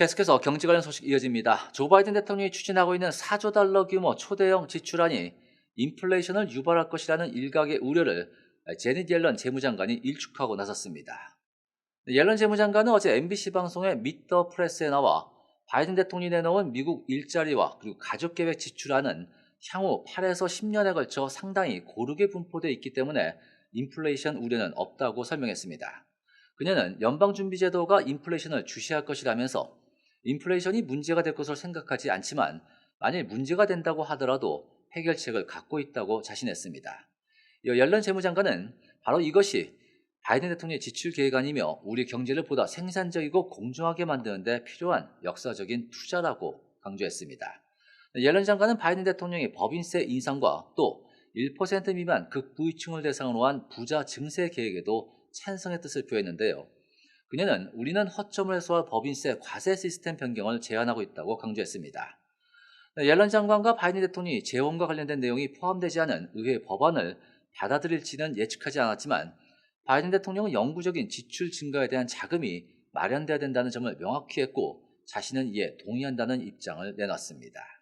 계속해서 경제 관련 소식 이어집니다. 조 바이든 대통령이 추진하고 있는 4조 달러 규모 초대형 지출안이 인플레이션을 유발할 것이라는 일각의 우려를 제닛 옐런 재무장관이 일축하고 나섰습니다. 옐런 재무장관은 어제 MBC 방송의 미터 프레스에 나와 바이든 대통령이 내놓은 미국 일자리와 그리고 가족 계획 지출안은 향후 8에서 10년에 걸쳐 상당히 고르게 분포되어 있기 때문에 인플레이션 우려는 없다고 설명했습니다. 그녀는 연방준비제도가 인플레이션을 주시할 것이라면서 인플레이션이 문제가 될 것으로 생각하지 않지만 만일 문제가 된다고 하더라도 해결책을 갖고 있다고 자신했습니다. 옐런 재무장관은 바로 이것이 바이든 대통령의 지출 계획안이며 우리 경제를 보다 생산적이고 공정하게 만드는 데 필요한 역사적인 투자라고 강조했습니다. 옐런 장관은 바이든 대통령의 법인세 인상과 또 1% 미만 극부유층을 대상으로 한 부자 증세 계획에도 찬성의 뜻을 표했는데요. 그녀는 우리는 허점을 해소할 법인세 과세 시스템 변경을 제안하고 있다고 강조했습니다. 옐런 장관과 바이든 대통령이 재원과 관련된 내용이 포함되지 않은 의회 법안을 받아들일지는 예측하지 않았지만 바이든 대통령은 영구적인 지출 증가에 대한 자금이 마련돼야 된다는 점을 명확히 했고 자신은 이에 동의한다는 입장을 내놨습니다.